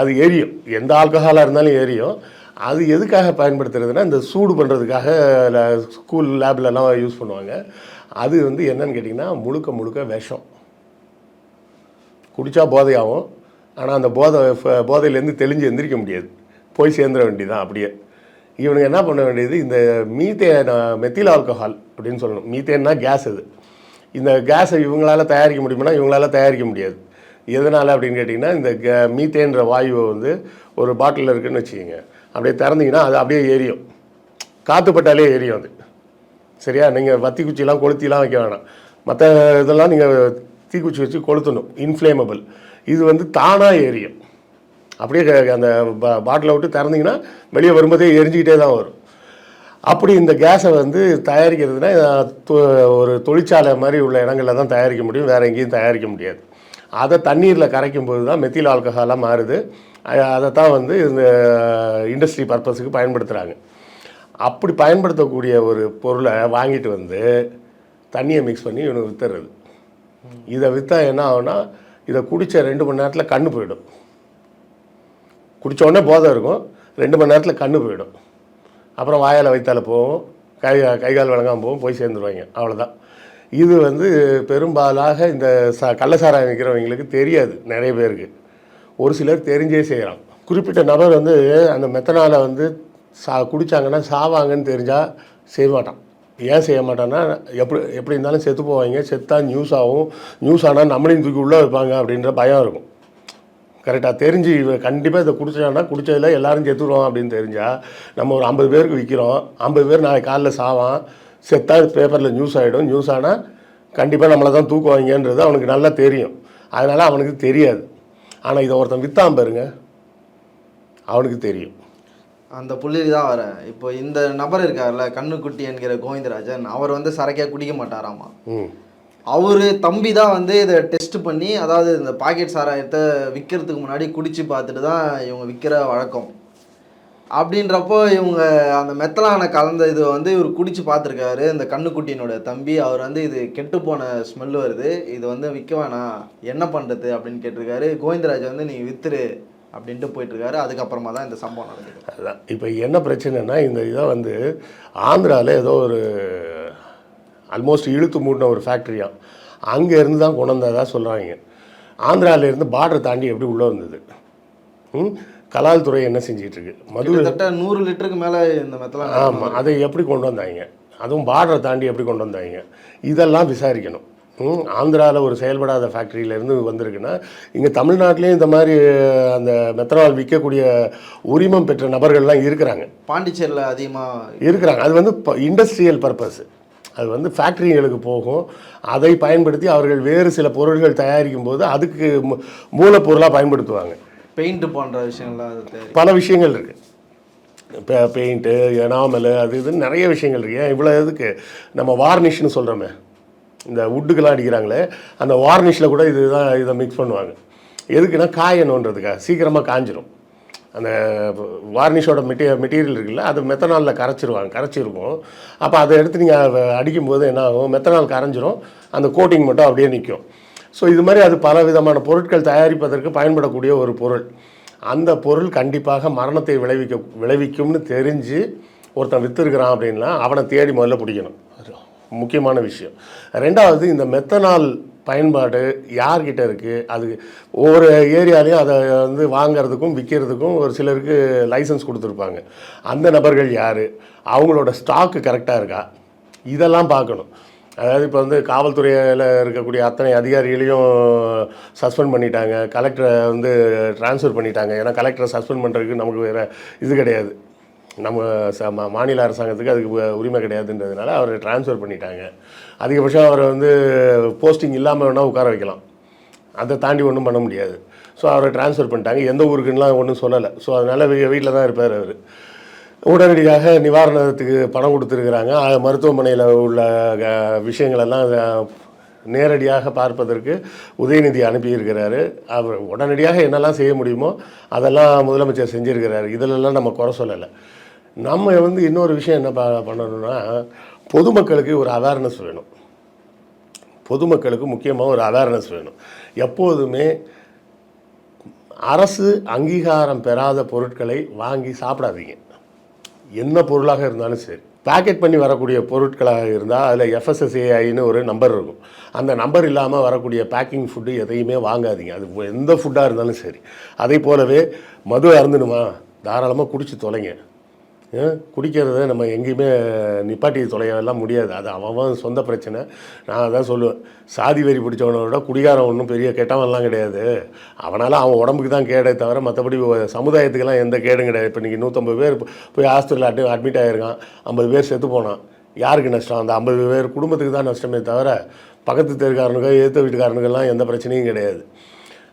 அது எரியும். எந்த ஆல்கஹாலாக இருந்தாலும் எரியும். அது எதுக்காக பயன்படுத்துறதுன்னா இந்த சூடு பண்ணுறதுக்காக ஸ்கூல் லேப்லலாம் யூஸ் பண்ணுவாங்க. அது வந்து என்னன்னு கேட்டிங்கன்னா முழுக்க முழுக்க விஷம். குடித்தா போதையாகும். ஆனால் அந்த போதை போதையிலேருந்து தெளிஞ்சு எந்திரிக்க முடியாது. போய் சேர்ந்துட வேண்டியதான் அப்படியே. இவனுங்க என்ன பண்ண வேண்டியது? இந்த மீத்தேன் மெத்தில் ஆல்கஹால் அப்படின்னு சொல்லணும். மீத்தேன்னா கேஸ் அது. இந்த கேஸை இவங்களால் தயாரிக்க முடியுமானா இவங்களால் தயாரிக்க முடியாது. எதனால் அப்படின்னு கேட்டிங்கன்னா இந்த கே மீத்தேன்ற வாயுவை வந்து ஒரு பாட்டிலில் இருக்குன்னு வச்சுக்கோங்க. அப்படியே திறந்தீங்கன்னா அது அப்படியே எரியும். காற்றுப்பட்டாலே எரியும் அது. சரியா? நீங்கள் வத்தி குச்சிலாம் கொளுத்திலாம் வைக்க வேணாம். மற்ற இதெல்லாம் நீங்கள் தீக்குச்சி வச்சு கொளுத்தணும். இன்ஃப்ளேமபிள் இது வந்து தானாக எரியும் அப்படியே அந்த பா- பாட்டிலை விட்டு திறந்தீங்கன்னா வெளியே வரும்போதே எரிஞ்சிக்கிட்டே தான் வரும். அப்படி இந்த கேஸை வந்து தயாரிக்கிறதுனா தொ- ஒரு தொழிற்சாலை மாதிரி உள்ள இடங்களில் தான் தயாரிக்க முடியும். வேறு எங்கேயும் தயாரிக்க முடியாது. அதை தண்ணீரில் கரைக்கும் போது தான் மெத்தில் ஆல்கஹாலாக மாறுது. அதை தான் வந்து இந்த இண்டஸ்ட்ரி பர்பஸுக்கு பயன்படுத்துகிறாங்க அப்படி பயன்படுத்தக்கூடிய ஒரு பொருளை வாங்கிட்டு வந்து தண்ணியை மிக்ஸ் பண்ணி இவனுக்கு விற்றுறது இதை விற்றா என்ன ஆகுனா இதை குடித்த ரெண்டு மணி நேரத்தில் கண்ணு போயிடும். குடித்தோடனே போதை இருக்கும். ரெண்டு மணி நேரத்தில் கண்ணு போயிடும். அப்புறம் வாயால் வைத்தால போகும். கை கை கால் வழங்காமல் போகும். போய் சேர்ந்துருவாங்க. அவ்வளோதான் இது வந்து பெரும்பாலாக இந்த ச கள்ளசாராயம் விற்கிறவங்களுக்கு தெரியாது. நிறைய பேருக்கு. ஒரு சிலர் தெரிஞ்சே செய்கிறான் குறிப்பிட்ட நபர் வந்து அந்த மெத்தனாலை வந்து சா குடித்தாங்கன்னா சாவாங்கன்னு தெரிஞ்சால் செய்ய மாட்டான் ஏன் செய்ய மாட்டான்னா எப்படி எப்படி இருந்தாலும் செத்து போவாங்க. செத்தா நியூஸ் ஆகும். நியூஸ் ஆனால் நம்மளையும் தூக்கி உள்ளே வைப்பாங்க அப்படின்ற பயம் இருக்கும். கரெக்டாக தெரிஞ்சு இவன் கண்டிப்பாக இதை குடிச்சான்னா குடித்ததில் எல்லோரும் செத்துடுவோம் அப்படின்னு தெரிஞ்சால் நம்ம ஒரு ஐம்பது பேருக்கு விற்கிறோம் ஐம்பது பேர் நாளைக்கு காலைல சாவான். செத்தா பேப்பரில் நியூஸ் ஆகிடும் நியூஸ் ஆனால் கண்டிப்பாக நம்மளை தான் தூக்குவாங்கன்றது அவனுக்கு நல்லா தெரியும். அதனால் அவனுக்கு தெரியாது. ஆனால் இதை ஒருத்தன் விற்றான் பாருங்க. அவனுக்கு தெரியும். அந்த புள்ளிக்கு தான் வரேன். இப்போ இந்த நபர் இருக்கார்ல கண்ணுக்குட்டி என்கிற கோவிந்தராஜன் அவர் வந்து சரக்கே குடிக்க மாட்டாராமா? அவரு தம்பி தான் வந்து இதை டெஸ்ட் பண்ணி அதாவது இந்த பாக்கெட் சாராயத்தை விற்கிறதுக்கு முன்னாடி குடிச்சு பார்த்துட்டு தான் இவங்க விற்கிற வழக்கம். அப்படின்றப்போ இவங்க அந்த மெத்தலான கலந்த இது வந்து இவர் குடிச்சு பார்த்துருக்காரு. இந்த கண்ணுக்குட்டியினோட தம்பி அவர் வந்து இது கெட்டு போன ஸ்மெல் வருது. இது வந்து விற்க வேணாம். என்ன பண்ணுறது அப்படின்னு கேட்டிருக்காரு. கோவிந்தராஜ் வந்து நீ வித்துரு. அப்படின்ட்டு போயிட்டுருக்காரு. அதுக்கப்புறமா தான் இந்த சம்பவம் நடக்குது. அதான். இப்போ என்ன பிரச்சனைனா இந்த இதை வந்து ஆந்திராவில் ஏதோ ஒரு ஆல்மோஸ்ட் இழுத்து மூடின ஒரு ஃபேக்ட்ரியா அங்கே இருந்து தான் கொண்டு வந்ததா சொல்கிறாங்க ஆந்திரால இருந்து பார்டர் தாண்டி எப்படி உள்ளே வந்தது? ம்? கலால் துறை என்ன செஞ்சிட்டு இருக்கு மது நூறு லிட்டருக்கு மேலே இந்த மெத்தலாம் ஆமாம் அதை எப்படி கொண்டு வந்தாங்க? அதுவும் பார்டரை தாண்டி எப்படி கொண்டு வந்தாங்க? இதெல்லாம் விசாரிக்கணும். ஆந்திராவில் ஒரு செயல்படாத ஃபேக்ட்ரியிலேருந்து வந்திருக்குன்னா இங்கே தமிழ்நாட்டிலையும் இந்த மாதிரி அந்த மெத்தனால் விற்கக்கூடிய உரிமம் பெற்ற நபர்கள்லாம் இருக்கிறாங்க. பாண்டிச்சேரியில் அதிகமாக இருக்கிறாங்க. அது வந்து இண்டஸ்ட்ரியல் பர்பஸ் அது வந்து ஃபேக்ட்ரிகளுக்கு போகும். அதை பயன்படுத்தி அவர்கள் வேறு சில பொருட்கள் தயாரிக்கும் போது அதுக்கு மூ- மூலப்பொருளாக பயன்படுத்துவாங்க. பெயிண்ட் போன்ற விஷயங்கள்லாம் பல விஷயங்கள் இருக்குது இப்போ பெயிண்ட்டு எனாமல் அது இதுன்னு நிறைய விஷயங்கள் இருக்கு. ஏன் இவ்வளோ இதுக்கு நம்ம வார்னிஷ்னு சொல்கிறோமே இந்த வுட்டுக்கெல்லாம் அடிக்கிறாங்களே அந்த வார்னிஷில் கூட இதுதான் இதை மிக்ஸ் பண்ணுவாங்க. எதுக்குன்னா காயணுன்றதுக்காக சீக்கிரமாக காஞ்சிரும். அந்த வார்னிஷோட மெட்டீ மெட்டீரியல் இருக்குல்ல அது மெத்தனாலில் கரைச்சிருவாங்க கரைச்சிருக்கும். அப்போ அதை எடுத்து நீங்கள் அடிக்கும்போது என்ன ஆகும்? மெத்தனால் கரைஞ்சிரும். அந்த கோட்டிங் மட்டும் அப்படியே நிற்கும் ஸோ இது மாதிரி அது பல விதமான பொருட்கள் தயாரிப்பதற்கு பயன்படக்கூடிய ஒரு பொருள். அந்த பொருள் கண்டிப்பாக மரணத்தை விளைவிக்க விளைவிக்கும்னு தெரிஞ்சு ஒருத்தன் விற்றுருக்கிறான் அப்படின்னா அவனை தேடி முதல்ல பிடிக்கணும். அது முக்கியமான விஷயம். ரெண்டாவது இந்த மெத்தனால் பயன்பாடு யார்கிட்ட இருக்குது அது ஒவ்வொரு ஏரியாலையும் அதை வந்து வாங்குறதுக்கும் விற்கிறதுக்கும் ஒரு சிலருக்கு லைசன்ஸ் கொடுத்துருப்பாங்க. அந்த நபர்கள் யார்? அவங்களோட ஸ்டாக்கு கரெக்டாக இருக்கா? இதெல்லாம் பார்க்கணும். அதாவது இப்போ வந்து காவல்துறையில் இருக்கக்கூடிய அத்தனை அதிகாரிகளையும் சஸ்பெண்ட் பண்ணிட்டாங்க. கலெக்டரை வந்து ட்ரான்ஸ்ஃபர் பண்ணிட்டாங்க. ஏன்னா கலெக்டரை சஸ்பெண்ட் பண்ணுறதுக்கு நமக்கு வேறு இது கிடையாது. நம்ம ச- மா- மாநில அரசாங்கத்துக்கு அதுக்கு உரிமை கிடையாதுன்றதுனால அவரை ட்ரான்ஸ்ஃபர் பண்ணிட்டாங்க. அதிகபட்சம் அவரை வந்து போஸ்டிங் இல்லாமல் வேணால் உட்கார வைக்கலாம். அதை தாண்டி ஒன்றும் பண்ண முடியாது. ஸோ அவரை ட்ரான்ஸ்ஃபர் பண்ணிட்டாங்க. எந்த ஊருக்குன்னுலாம் ஒன்றும் சொல்லலை. ஸோ அதனால் வீட்டில் தான் இருப்பார் அவர். உடனடியாக நிவாரணத்துக்கு பணம் கொடுத்துருக்குறாங்க. மருத்துவமனையில் உள்ள விஷயங்களெல்லாம் நேரடியாக பார்ப்பதற்கு உதயநிதி அனுப்பியிருக்கிறாரு. அவர் உடனடியாக என்னெல்லாம் செய்ய முடியுமோ அதெல்லாம் முதலமைச்சர் செஞ்சுருக்கிறாரு. இதிலெல்லாம் நம்ம குறை சொல்லலை. நம்ம வந்து இன்னொரு விஷயம் என்ன ப- பண்ணணும்னா பொதுமக்களுக்கு ஒரு அவேர்னஸ் வேணும். பொதுமக்களுக்கு முக்கியமாக ஒரு அவேர்னஸ் வேணும். எப்போதுமே அரசு அங்கீகாரம் பெறாத பொருட்களை வாங்கி சாப்பிடாதீங்க. என்ன பொருளாக இருந்தாலும் சரி. பேக்கெட் பண்ணி வரக்கூடிய பொருட்களாக இருந்தால் அதில் எஃப்எஸ்எஸ்ஏஐன்னு ஒரு நம்பர் இருக்கும். அந்த நம்பர் இல்லாமல் வரக்கூடிய பேக்கிங் ஃபுட்டு எதையுமே வாங்காதீங்க. அது எந்த ஃபுட்டாக இருந்தாலும் சரி. அதே போலவே மது அருந்தணுமா? தாராளமாக குடிச்சு தொலைங்க. குடிக்கிறத நம்ம எங்கேயுமே நிப்பாட்டி தொலையெல்லாம் முடியாது. அது அவன் சொந்த பிரச்சனை. நான் அதான் சொல்லுவேன். சாதி வரி பிடிச்சவனை விட குடிகாரன் ஒன்றும் பெரிய கெட்டவன்லாம் கிடையாது. அவனால் அவன் உடம்புக்கு தான் கேடே தவிர மற்றபடி சமுதாயத்துக்கெல்லாம் எந்த கேடும் கிடையாது. இப்போ இன்றைக்கி நூற்றம்பது பேர் போய் ஹாஸ்பிட்டலில் அட்மி அட்மிட் ஆகிருக்கான் ஐம்பது பேர் செத்து போனான். யாருக்கு நஷ்டம்? அந்த ஐம்பது பேர் குடும்பத்துக்கு தான் நஷ்டமே தவிர பக்கத்து தெருக்காரனுக்கோ எதிர்த்த வீட்டுக்காரனுக்கெல்லாம் எந்த பிரச்சனையும் கிடையாது.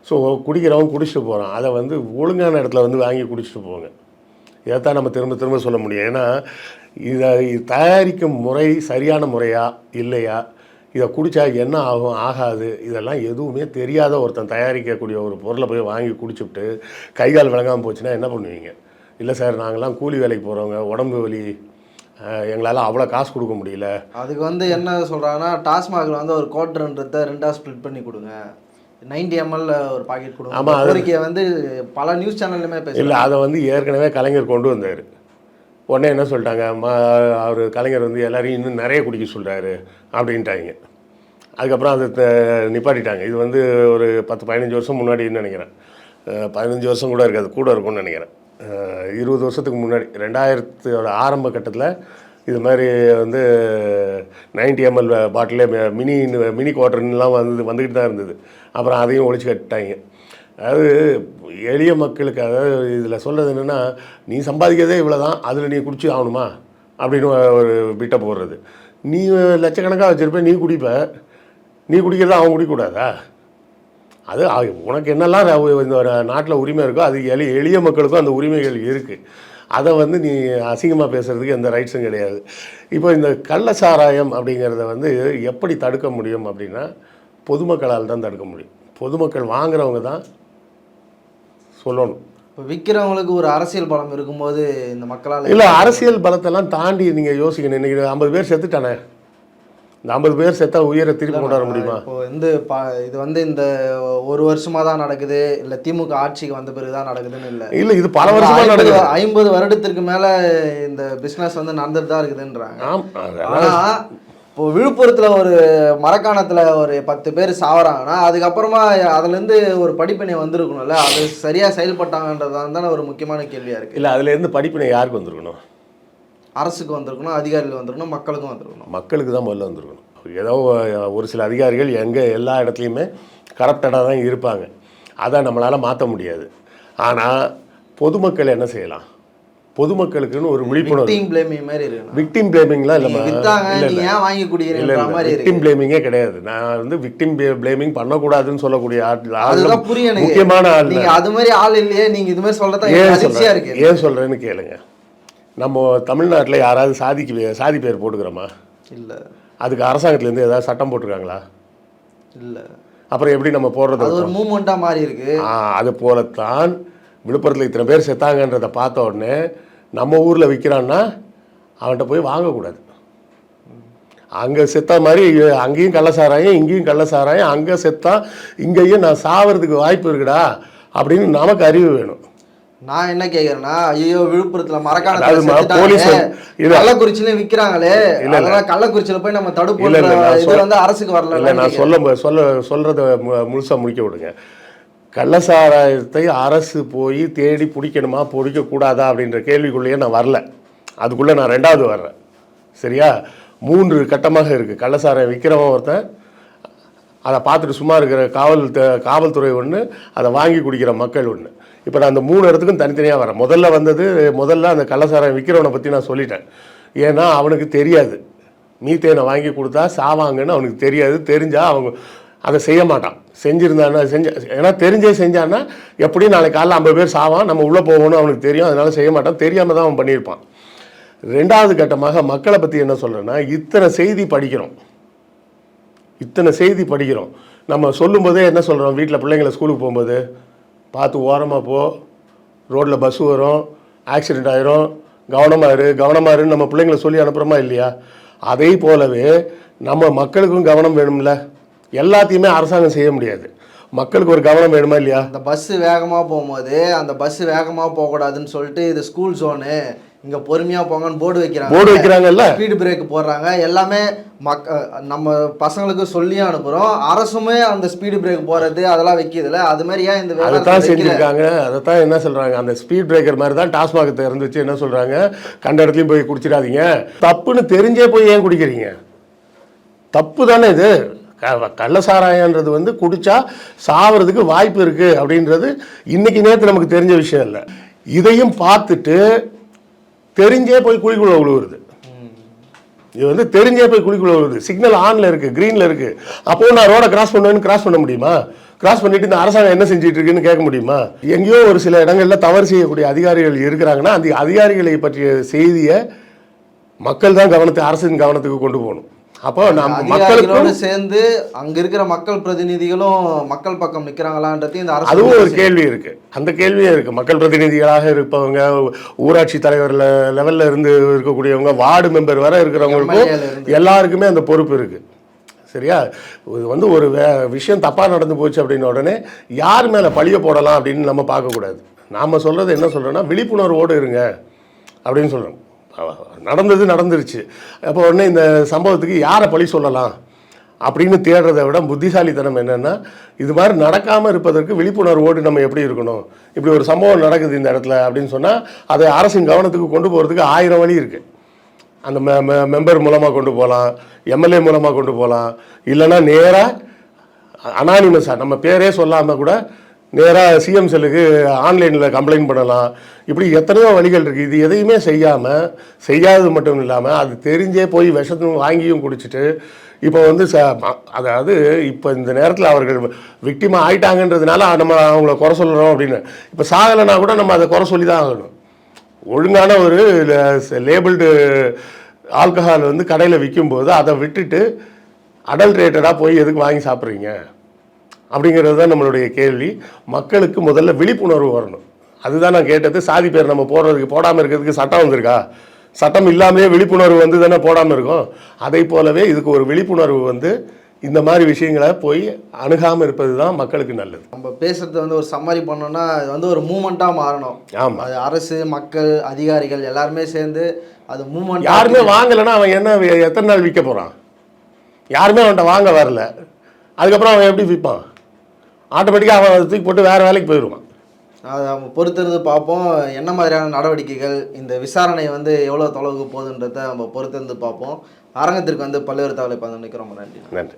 ஸோ குடிக்கிறவன் குடிச்சிட்டு போகிறான் அதை வந்து ஒழுங்கான இடத்துல வந்து வாங்கி குடிச்சிட்டு போங்க. இதைத்தான் நம்ம திரும்ப திரும்ப சொல்ல முடியும். ஏன்னா இதை தயாரிக்கும் முறை சரியான முறையா இல்லையா? இதை குடித்தா என்ன ஆகும் ஆகாது? இதெல்லாம் எதுவுமே தெரியாத ஒருத்தன் தயாரிக்கக்கூடிய ஒரு பொருளை போய் வாங்கி குடிச்சுட்டு கை கால் விளங்காமல் போச்சுன்னா என்ன பண்ணுவீங்க? இல்லை சார் நாங்களாம் கூலி வேலைக்கு போகிறவங்க உடம்பு வலி எங்களால் அவ்வளோ காசு கொடுக்க முடியல. அதுக்கு வந்து என்ன சொல்கிறாங்கன்னா டாஸ்மாகில் வந்து ஒரு குவார்டர்ன்றதை ரெண்டாக ஸ்ப்ளிட் பண்ணி கொடுங்க. 90 ml ஒரு பாக்கெட் கொடுங்க. ஆமா, இந்த அது- கோரிக்கையை வந்து பல நியூஸ் சேனல்லுமே பேசுகிறாங்க இல்லை அதை வந்து ஏற்கனவே கலைஞர் கொண்டு வந்தார். உடனே என்ன சொல்லிட்டாங்க? அவர் கலைஞர் வந்து எல்லாரையும் இன்னும் நிறைய குடிக்க சொல்கிறாரு அப்படின்ட்டாங்க. அதுக்கப்புறம் அதை த- நிப்பாட்டிட்டாங்க. இது வந்து ஒரு பத்து பதினஞ்சு வருஷம் முன்னாடின்னு நினைக்கிறேன். பதினஞ்சு வருஷம் கூட இருக்காது கூட இருக்கும்னு நினைக்கிறேன். இருபது வருஷத்துக்கு முன்னாடி ரெண்டாயிரத்தோட ஆரம்ப கட்டத்தில் இது மாதிரி வந்து 90 எம்எல் பாட்டிலே மினி மினி குவார்டர்லாம் வந்து வந்துக்கிட்டு தான் இருந்தது. அப்புறம் அதையும் ஒழிச்சு கட்டிட்டாங்க. அதாவது எளிய மக்களுக்கு அதாவது இதில் சொல்கிறது என்னென்னா நீ சம்பாதிக்கிறதே இவ்வளோ தான் அதில் நீ குடிச்சு ஆகணுமா? அப்படின்னு ஒரு பிட்டை போடுறது. நீ லட்சக்கணக்காக வச்சுருப்ப நீ குடிப்ப. நீ குடிக்கிறத அவன் குடிக்கக்கூடாதா? அது உனக்கு என்னெல்லாம் இந்த நாட்டில் உரிமை இருக்கோ அது எளி எளிய மக்களுக்கும் அந்த உரிமைகள் இருக்குது அதை வந்து நீ அசிங்கமாக பேசுகிறதுக்கு எந்த ரைட்ஸும் கிடையாது. இப்போ இந்த கள்ள சாராயம் அப்படிங்கிறத வந்து எப்படி தடுக்க முடியும் அப்படின்னா பொதுமக்களால் தான் தடுக்க முடியும். பொதுமக்கள் வாங்குறவங்க தான் சொல்லணும். இப்போ விற்கிறவங்களுக்கு ஒரு அரசியல் பலம் இருக்கும்போது இந்த மக்களால் இல்லை அரசியல் பலத்தெல்லாம் தாண்டி நீங்கள் யோசிக்கணும். இன்றைக்கி ஐம்பது பேர் செத்துட்டானே. இந்த ஐம்பது பேர் செத்தா உயிரை திருப்பி கொண்டாட முடியுமா? இப்போ வந்து ப இது வந்து இந்த ஒரு வருஷமா தான் நடக்குது இல்லை திமுக ஆட்சிக்கு வந்த பிறகு தான் நடக்குதுன்னு இல்லை. இல்லை இது பல ஐம்பது நடக்குது. ஐம்பது வருடத்திற்கு மேல இந்த பிசினஸ் வந்து நடந்துட்டு தான் இருக்குதுன்றாங்க. ஆம் ஆனா இப்போ விழுப்புரத்துல ஒரு மரக்காணத்துல ஒரு பத்து பேர் சாவறாங்கன்னா அதுக்கப்புறமா அதுல இருந்து ஒரு படிப்பினை வந்திருக்கணும்ல அது சரியா செயல்பட்டாங்கன்றதான் தானே ஒரு முக்கியமான கேள்வியா இருக்கு. இல்லை அதுலேருந்து படிப்பினை யாருக்கு வந்திருக்கணும்? அரசுக்கு வந்திருக்கணும் அதிகாரிகள் வந்திருக்கணும் மக்களுக்கும் வந்திருக்கணும். மக்களுக்கு தான் முதல்ல வந்திருக்கணும். ஏதோ ஒரு சில அதிகாரிகள் எங்கே எல்லா இடத்துலையுமே கரப்டடாக தான் இருப்பாங்க. அதை நம்மளால் மாற்ற முடியாது. ஆனால் பொதுமக்கள் என்ன செய்யலாம்? பொதுமக்களுக்குன்னு ஒரு விழிப்புணர்வு. விக்டிங் பிளேமிங் மாதிரி இருக்கு விக்டிம் பிளேமிங்லாம் இல்லை நீங்க ஏன் வாங்கி இல்லை குடிக்கிறீங்க இல்லை. மாதிரி விக்டிம் பிளேமிங்கே கிடையாது. நான் வந்து விக்டிம் பிளேமிங் பண்ணக்கூடாதுன்னு சொல்லக்கூடிய ஆட்கள் அதுதான் எனக்கு முக்கியமான ஆள் அது மாதிரி ஆள் இல்லையே நீங்க இது மாதிரி இருக்கு. ஏன் சொல்கிறேன்னு கேளுங்க. நம்ம தமிழ்நாட்டில் யாராவது சாதிக்கு சாதி பேர் போட்டுக்கிறோமா? இல்ல. அதுக்கு அரசாங்கத்துலேருந்து ஏதாவது சட்டம் போட்டிருக்காங்களா? இல்ல. அப்புறம் எப்படி நம்ம போடுறது அது ஒரு மூமெண்டா மாறி இருக்கு. அது போலத்தான் விழுப்புரத்தில் இத்தனை பேர் செத்தாங்கன்றதை பார்த்த உடனே நம்ம ஊரில் விற்கிறான்னா அவன்கிட்ட போய் வாங்கக்கூடாது. அங்கே செத்த மாதிரி அங்கேயும் கள்ளசாராயம் இங்கேயும் கள்ளசாராயம் அங்கே செத்தா இங்கேயும் நான் சாவறதுக்கு வாய்ப்பு இருக்குடா அப்படின்னு நமக்கு அறிவு வேணும். நான் என்ன கேக்குறேன்னா ஐயோ விழுப்புரத்துல போலீஸ் மரக்காணத்துல இல்ல. கள்ளக்குறிச்சியில விக்கிறாங்களே. அதெல்லாம் கள்ளக்குறிச்சியில போய் நம்ம நான் இது வந்து அரசுக்கு இல்லை வரல நான் சொல்ல சொல்ல சொல்கிறத முழுசாக முடிக்க விடுங்க. கள்ளசாராயத்தை அரசு போய் தேடி பிடிக்கணுமா பிடிக்கக்கூடாதா அப்படின்ற கேள்விக்குள்ளேயே நான் வரல. அதுக்குள்ளே நான் ரெண்டாவது வர்றேன். சரியா? மூன்று கட்டமாக இருக்குது கள்ளசாராயம் விற்கிறவன் ஒருத்தன் அதை பார்த்துட்டு சும்மா இருக்கிற காவல் காவல்துறை ஒன்று அதை வாங்கி குடிக்கிற மக்கள் ஒன்று இப்போ நான் அந்த மூணு இடத்துக்கும் தனித்தனியாக வரேன். முதல்ல வந்தது முதல்ல அந்த கள்ளசாரம் விற்கிறவனை பற்றி நான் சொல்லிட்டேன். ஏன்னா அவனுக்கு தெரியாது. மீத்தேனை வாங்கி கொடுத்தா சாவாங்கன்னு அவனுக்கு தெரியாது. தெரிஞ்சால் அவங்க அதை செய்ய மாட்டான். செஞ்சிருந்தானா செஞ்ச ஏன்னா தெரிஞ்சே செஞ்சான்னா எப்படியும் நாளைக்கு காலைல ஐம்பது பேர் சாவான் நம்ம உள்ளே போகணும்னு அவனுக்கு தெரியும். அதனால் செய்ய மாட்டான். தெரியாமல் தான் அவன் பண்ணியிருப்பான். ரெண்டாவது கட்டமாக மக்களை பற்றி என்ன சொல்கிறேன்னா இத்தனை செய்தி படிக்கிறோம். இத்தனை செய்தி படிக்கிறோம். நம்ம சொல்லும்போதே என்ன சொல்கிறோம் வீட்டில் பிள்ளைங்களை ஸ்கூலுக்கு போகும்போது பார்த்து ஓரமாக போ. ரோட்டில் பஸ் வரும். ஆக்சிடெண்ட் ஆயிரும். கவனமாக இரு. கவனமாக இருன்னு நம்ம பிள்ளைங்களை சொல்லி அனுப்புகிறோமா இல்லையா? அதே போலவே நம்ம மக்களுக்கும் கவனம் வேணும்ல. எல்லாத்தையுமே அரசாங்கம் செய்ய முடியாது. மக்களுக்கு ஒரு கவனம் வேணுமா இல்லையா? அந்த பஸ் வேகமாக போகும்போது அந்த பஸ் வேகமாக போகக்கூடாதுன்னு சொல்லிட்டு இது ஸ்கூல் ஜோனு இங்க பொறுமையா போங்கன்னு போர்டு வைக்கிறாங்க. போர்டு வைக்கிறாங்கல்ல? ஸ்பீடு பிரேக் போடுறாங்க. எல்லாமே மக் நம்ம பசங்களுக்கு சொல்லியும் அனுப்புறோம். அரசுமே அந்த ஸ்பீடு பிரேக் போறது அதெல்லாம் வைக்கிதுல அது மாதிரி ஏன் இந்த அதை விவகாரத்தை தான்? செஞ்சுருக்காங்க. அதை தான் என்ன சொல்கிறாங்க அந்த ஸ்பீட் பிரேக்கர் மாதிரி தான் டாஸ்மாக் திறந்துச்சு என்ன சொல்கிறாங்க கண்ட இடத்துலையும் போய் குடிச்சிடாதீங்க. தப்புன்னு தெரிஞ்சே போய் ஏன் குடிக்கிறீங்க? தப்பு தானே இது. க- கள்ளசாராயன்றது வந்து குடிச்சா சாவறதுக்கு வாய்ப்பு இருக்குது அப்படின்றது இன்னைக்கு நேற்று நமக்கு தெரிஞ்ச விஷயம் இல்லை. இதையும் பார்த்துட்டு தெரிஞ்சே போய் குழிக்குள்ள விழுவுறது இது வந்து தெரிஞ்சே போய் குழிக்குள்ள வருது சிக்னல் ஆன்ல இருக்கு கிரீன்ல இருக்கு. அப்போ நான் ரோட கிராஸ் பண்ணுவேன்னு கிராஸ் பண்ண முடியுமா? கிராஸ் பண்ணிட்டு இந்த அரசாங்கம் என்ன செஞ்சுட்டு இருக்குன்னு கேட்க முடியுமா? எங்கேயோ ஒரு சில இடங்கள்ல தவறு செய்யக்கூடிய அதிகாரிகள் இருக்கிறாங்கன்னா அந்த அதிகாரிகளை பற்றிய செய்தியை மக்கள் தான் கவனத்தை அரசின் கவனத்துக்கு கொண்டு போகணும். அப்போ நம்ம மக்களுக்கும் சேர்ந்து அங்க இருக்கிற மக்கள் பிரதிநிதிகளும் மக்கள் பக்கம் நிக்கிறாங்களான்றதையும் இந்த அரசு அதுவும் ஒரு கேள்வி இருக்கு. அந்த கேள்வியும் இருக்கு. மக்கள் பிரதிநிதிகளாக இருப்பவங்க ஊராட்சி தலைவர் லெவல்ல இருந்து இருக்கக்கூடியவங்க வார்டு மெம்பர் வரை இருக்கிறவங்களுக்கும். எல்லாருக்குமே அந்த பொறுப்பு இருக்கு. சரியா? இது வந்து ஒரு வே விஷயம் தப்பாக நடந்து போச்சு அப்படின்ன உடனே யார் மேலே பழிய போடலாம் அப்படின்னு நம்ம பார்க்கக்கூடாது. நாம் சொல்கிறது என்ன சொல்கிறோன்னா விழிப்புணர்வோடு இருங்க அப்படின்னு சொல்கிறோம் நடந்தது நடந்துருச்சு. அப்போ உடனே இந்த சம்பவத்துக்கு யாரை பழி சொல்லலாம் அப்படின்னு தேடுறதை விட புத்திசாலித்தனம் என்னென்னா இது மாதிரி நடக்காமல் இருப்பதற்கு விழிப்புணர்வோடு நம்ம எப்படி இருக்கணும்? இப்படி ஒரு சம்பவம் நடக்குது இந்த இடத்துல அப்படின்னு சொன்னால் அதை அரசின் கவனத்துக்கு கொண்டு போகிறதுக்கு ஆயிரம் வழி இருக்குது அந்த மெ மெ- மெம்பர் மூலமாக கொண்டு போகலாம் எம்எல்ஏ மூலமாக கொண்டு போகலாம் இல்லைன்னா நேராக அனானிமஸாக நம்ம பேரே சொல்லாமல் கூட நேராக சிஎம் செல்லுக்கு ஆன்லைனில் கம்ப்ளைண்ட் பண்ணலாம். இப்படி எத்தனையோ வழிகள் இருக்குது இது எதையுமே செய்யாமல் செய்யாதது மட்டும் இல்லாமல் அது தெரிஞ்சே போய் விஷத்தையும் வாங்கியும் குடிச்சிட்டு இப்போ வந்து ச ம- அதாவது இப்போ இந்த நேரத்தில் அவர்கள் விக்டிமா ஆயிட்டாங்கன்றதுனால நம்ம அவங்கள குறை சொல்கிறோம் அப்படின்னு. இப்போ சாகலைன்னா கூட நம்ம அதை குறை சொல்லி தான் ஆகணும். ஒழுங்கான ஒரு லேபிள்டு ஆல்கஹால் வந்து கடையில் விற்கும்போது அதை விட்டுட்டு அடல்ட்ரேட்டடாக போய் எதுக்கு வாங்கி சாப்பிட்றீங்க? அப்படிங்கிறது தான் நம்மளுடைய கேள்வி. மக்களுக்கு முதல்ல விழிப்புணர்வு வரணும். அதுதான் நான் கேட்டது. சாதி பேர் நம்ம போடுறதுக்கு போடாமல் இருக்கிறதுக்கு சட்டம் வந்திருக்கா? சட்டம் இல்லாமலே விழிப்புணர்வு வந்து தானே போடாமல் இருக்கும். அதை போலவே இதுக்கு ஒரு விழிப்புணர்வு வந்து இந்த மாதிரி விஷயங்களை போய் அணுகாமல் இருப்பது தான் மக்களுக்கு நல்லது. நம்ம பேசுறது வந்து ஒரு சம்மரி பண்ணோம்னா இது வந்து ஒரு மூமெண்ட்டா மாறணும். ஆமாம் அது அரசு மக்கள் அதிகாரிகள் எல்லாருமே சேர்ந்து அது மூமெண்ட் யாருமே வாங்கலைன்னா அவன் என்ன எத்தனை நாள் விற்க போகிறான் யாருமே அவன்கிட்ட வாங்க வரல. அதுக்கப்புறம் அவன் எப்படி விற்பான்? ஆட்டோமேட்டிக்காக அவன் அதை தூக்கி போட்டு வேறு வேலைக்கு போயிடுவான். அதை நம்ம பொறுத்திருந்து பார்ப்போம். என்ன மாதிரியான நடவடிக்கைகள் இந்த விசாரணை வந்து எவ்வளோ தொலைவுக்கு போகுதுன்றதை நம்ம பொறுத்திருந்து பார்ப்போம். அரங்கத்திற்கு வந்து பல்வேறு தகவலை பகிர்ந்து ரொம்ப நன்றி. நன்றி.